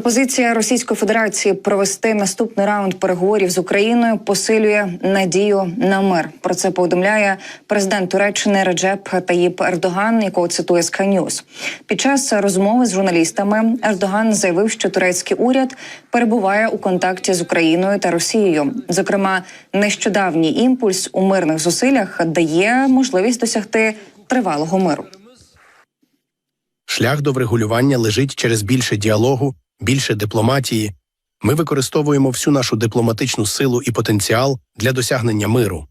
Пропозиція Російської Федерації провести наступний раунд переговорів з Україною посилює надію на мир. Про це повідомляє президент Туреччини Реджеп Таїп Ердоган, якого цитує News. Під час розмови з журналістами Ердоган заявив, що турецький уряд перебуває у контакті з Україною та Росією. Зокрема, нещодавній імпульс у мирних зусиллях дає можливість досягти тривалого миру. Шлях до врегулювання лежить через більше діалогу, більше дипломатії. Ми використовуємо всю нашу дипломатичну силу і потенціал для досягнення миру.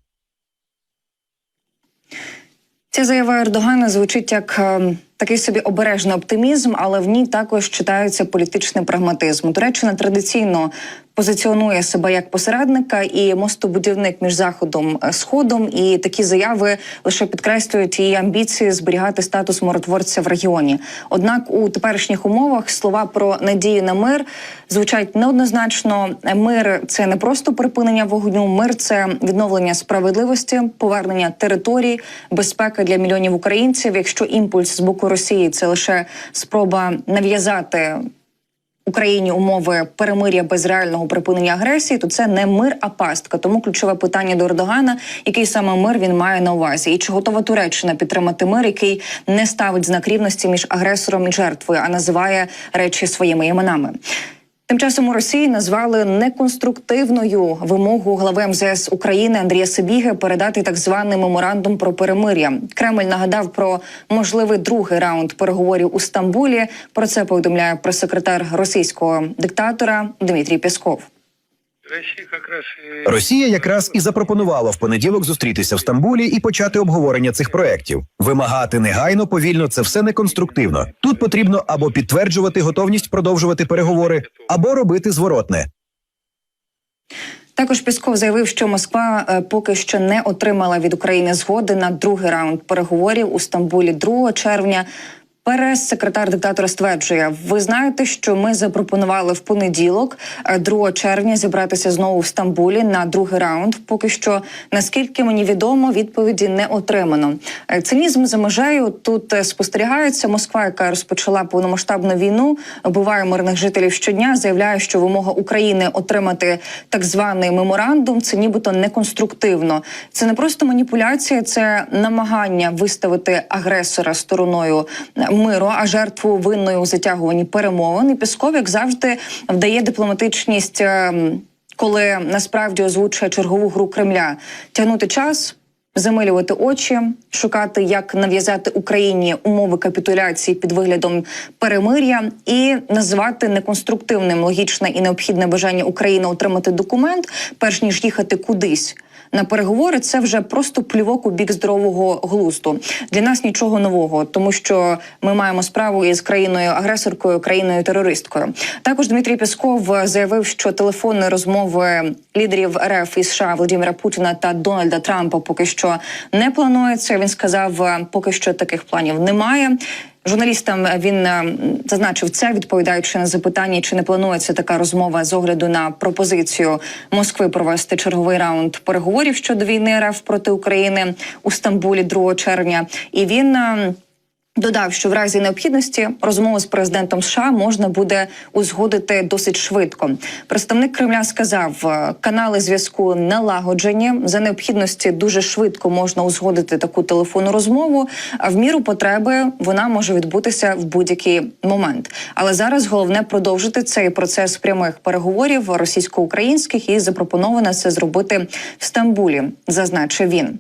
Ця заява Ердогана звучить як е, такий собі обережний оптимізм, але в ній також читається політичний прагматизм. Туреччина традиційно позиціонує себе як посередника і мостобудівник між заходом і сходом. І такі заяви лише підкреслюють її амбіції зберігати статус миротворця в регіоні. Однак у теперішніх умовах слова про надію на мир звучать неоднозначно. Мир це не просто припинення вогню. Мир це відновлення справедливості, повернення територій, безпека для мільйонів українців. Якщо імпульс з боку Росії це лише спроба нав'язати. Україні умови перемир'я без реального припинення агресії, то це не мир, а пастка. Тому ключове питання до Ердогана, який саме мир він має на увазі, і чи готова Туреччина підтримати мир, який не ставить знак рівності між агресором і жертвою, а називає речі своїми іменами. Тим часом у Росії назвали неконструктивною вимогу глави МЗС України Андрія Сибіги передати так званий меморандум про перемир'я. Кремль нагадав про можливий другий раунд переговорів у Стамбулі. Про це повідомляє прес-секретар російського диктатора Дмитрій Пєсков. Росія якраз і Росія якраз і запропонувала в понеділок зустрітися в Стамбулі і почати обговорення цих проєктів. Вимагати негайно, повільно це все неконструктивно. Тут потрібно або підтверджувати готовність продовжувати переговори, або робити зворотне. Також Пісков заявив, що Москва е, поки що не отримала від України згоди на другий раунд переговорів у Стамбулі 2 червня. Прес-секретар диктатора стверджує: ви знаєте, що ми запропонували в понеділок, е, 2 червня, зібратися знову в Стамбулі на другий раунд. Поки що, наскільки мені відомо, відповіді не отримано. Е, Цинізм за межею тут е, спостерігається. Москва, яка розпочала повномасштабну війну, вбиває мирних жителів щодня. Заявляє, що вимога України отримати так званий меморандум це нібито неконструктивно. Це не просто маніпуляція, це намагання виставити агресора стороною миру, а жертву винною у затягуванні перемовин. І Пісков, як завжди, вдає дипломатичність, ем, коли насправді озвучує чергову гру Кремля тягнути час. Замилювати очі, шукати, як нав'язати Україні умови капітуляції під виглядом перемир'я, і назвати неконструктивним логічне і необхідне бажання України отримати документ, перш ніж їхати кудись на переговори. Це вже просто плювок у бік здорового глузду. Для нас нічого нового, тому що ми маємо справу із країною агресоркою, країною терористкою. Також Дмитрій Пісков заявив, що телефонні розмови лідерів РФ і США Володимира Путіна та Дональда Трампа поки що не планується. Він сказав, поки що таких планів немає. Журналістам він е, зазначив це, відповідаючи на запитання, чи не планується така розмова з огляду на пропозицію Москви провести черговий раунд переговорів щодо війни РФ проти України у Стамбулі 2 червня. І він. Додав, що в разі необхідності розмову з президентом США можна буде узгодити досить швидко. Представник Кремля сказав, е, канали зв'язку налагоджені за необхідності дуже швидко можна узгодити таку телефонну розмову. А в міру потреби вона може відбутися в будь-який момент. Але зараз головне продовжити цей процес прямих переговорів російсько-українських і запропоновано це зробити в Стамбулі, зазначив він.